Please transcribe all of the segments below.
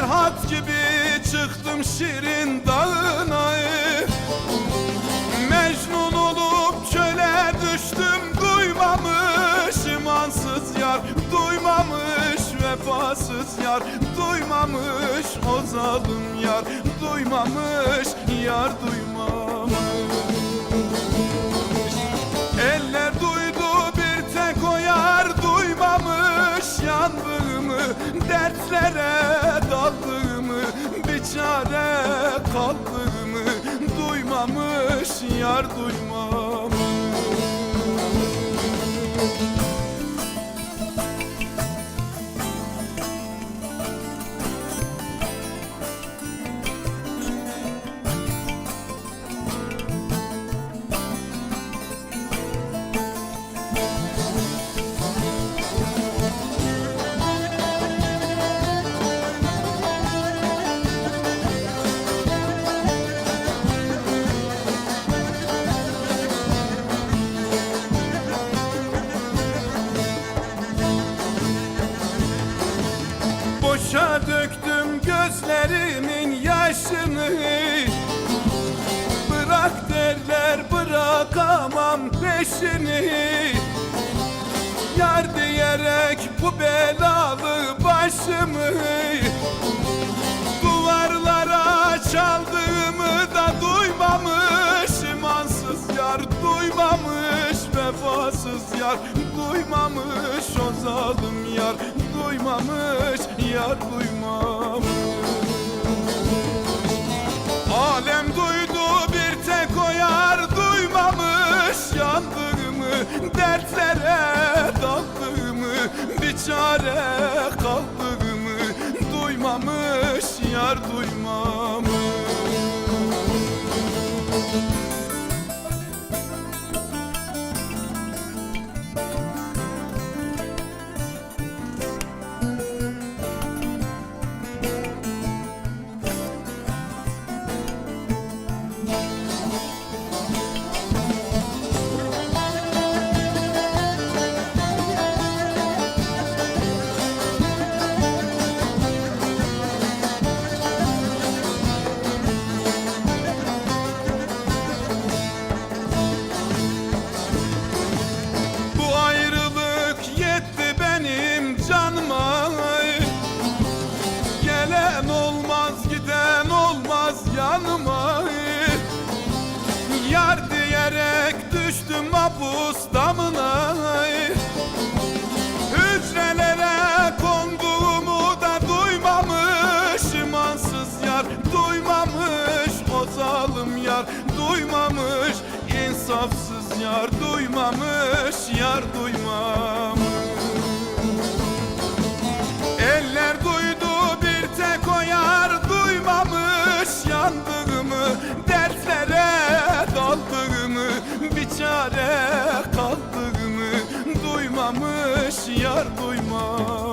Ferhat gibi çıktım şirin dağına. Mecnun olup çöle düştüm Duymamış imansız yar Duymamış vefasız yar Duymamış o zalim yar Duymamış yar duymamış. Eller duydu bir tek o yar Duymamış yandığımı Dertlere daldığımı Bir çare kaldığımı Duymamış yar duymamış gözlerimin yaşını Bırak derler bırakamam peşini. Yar diyerek bu belalı başımı Duvarlara çaldığımı da duymamış. İmansız yar Duymamış vefasız yar Duymamış. O zalim yar Duymamış yar duymamış Alem duydu bir tek o yar Duymamış. Yandığımı Dertlere daldığımı Bir çare kaldığımı Duymamış. Yar duymamış düştüm mapus damına. Hücrelere konduğumu da duymamış. İmansız yar Duymamış. O zalim yar Duymamış. İnsafsız yar Duymamış. Yar duymamış yar duymamış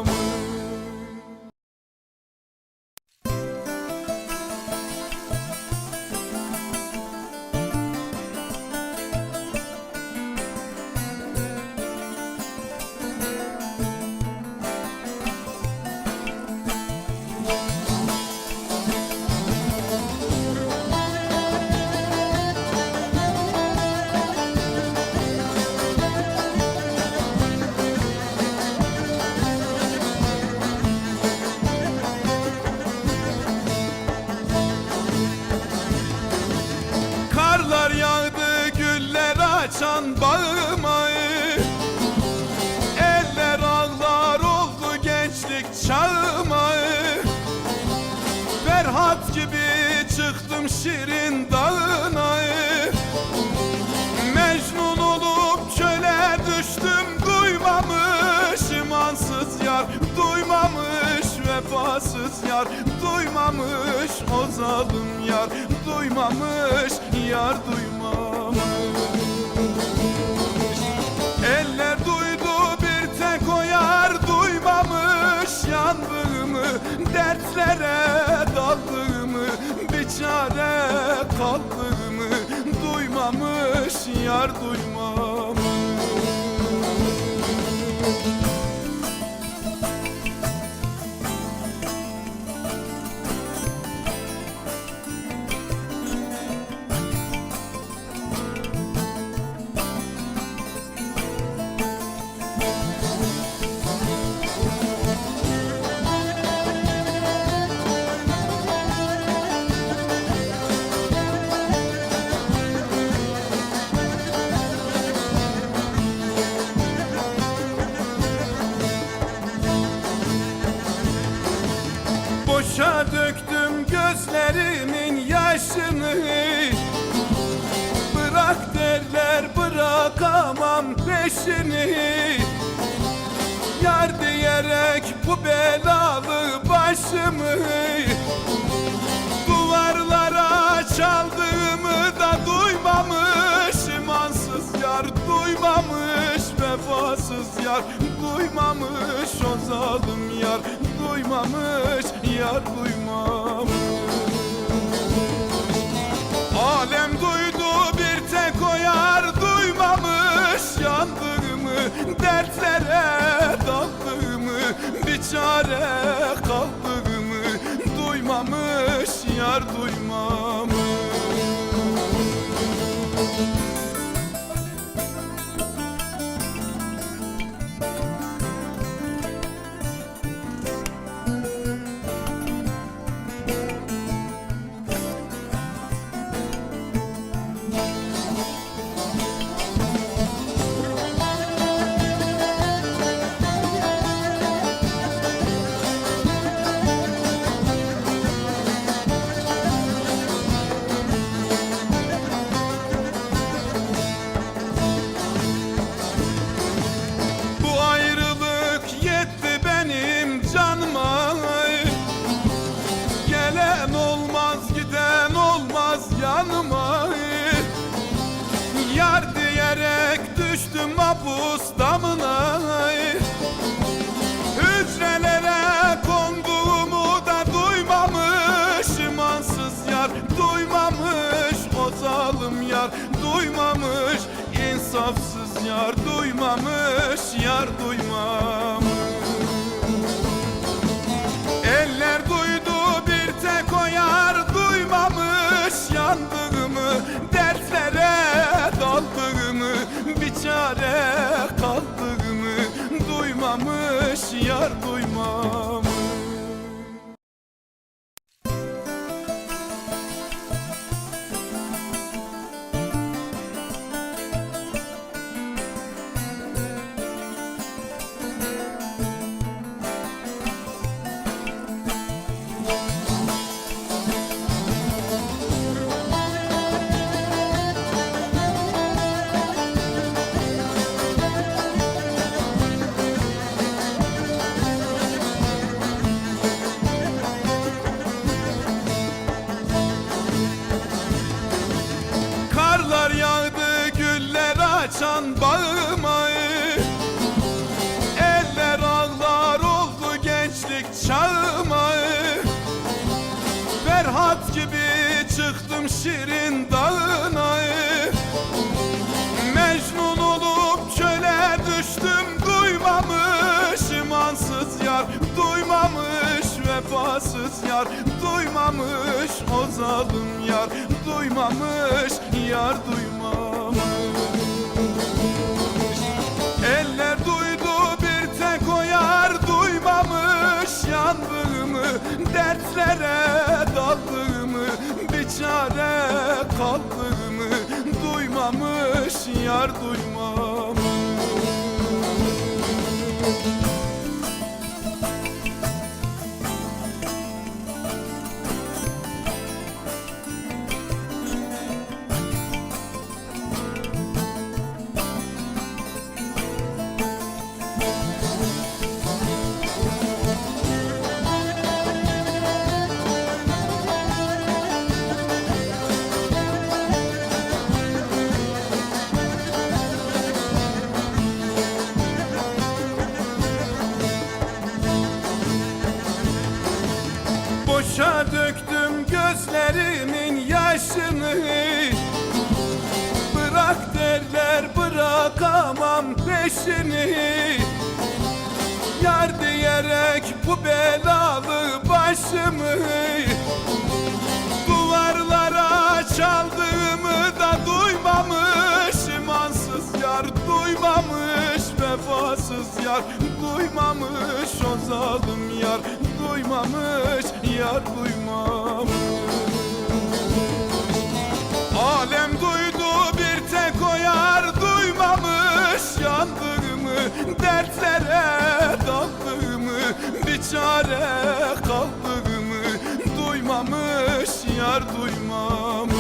Ferhat gibi çıktım şirin dağına. Mecnun olup çöle düştüm Duymamış imansız yar Duymamış vefasız yar Duymamış o zalim yar Duymamış yar duymamış. Eller duydu bir tek o yar Duymamış yandığımı Dertlere çare kaldığımı duymamış yar duymamış gözlerimin yaşını Bırak derler bırakamam peşini. Yar diyerek bu belalı başımı Duvarlara çaldığımı da duymamış İmansız yar duymamış Vefasız yar duymamış O zalim yar duymamış Yar duymamış. Alem duydu bir tek o yar duymamış Yandığımı dertlere daldığımı Bir çare kaldığımı duymamış Yar duymamış mapus damına Hücrelere konduğumu da duymamış İmansız yar duymamış O zalim yar duymamış insafsız yar duymamış Yar duymamış çare kaldığımı duymamış Yar duymamış Ferhat gibi çıktım şirin dağına. Mecnun olup çöle düştüm duymamış imansız yar duymamış vefasız yar duymamış o zalim yar duymamış yar duymamış. Eller duydu bir tek o yar duymamış Yandığımı dertlere çare kaldığımı duymamış Yar duymamış gözlerimin yaşını bırak derler bırakamam peşini. Yar diyerek bu belalı başımı vefasız yar Duymamış o zalim yar Duymamış yar duymamış. Alem duydu bir tek o yar duymamış yandığımı Dertlere daldığımı bir çare kaldığımı Duymamış yar duymamış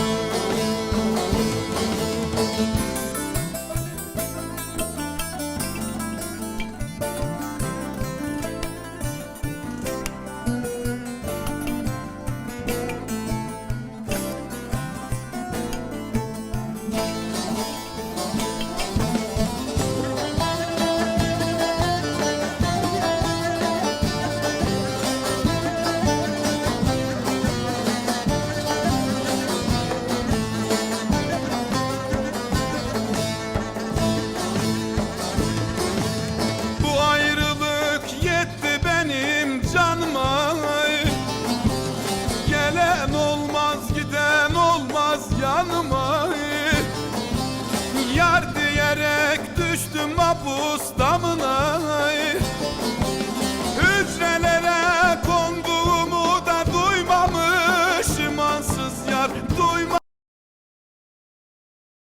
mapus damına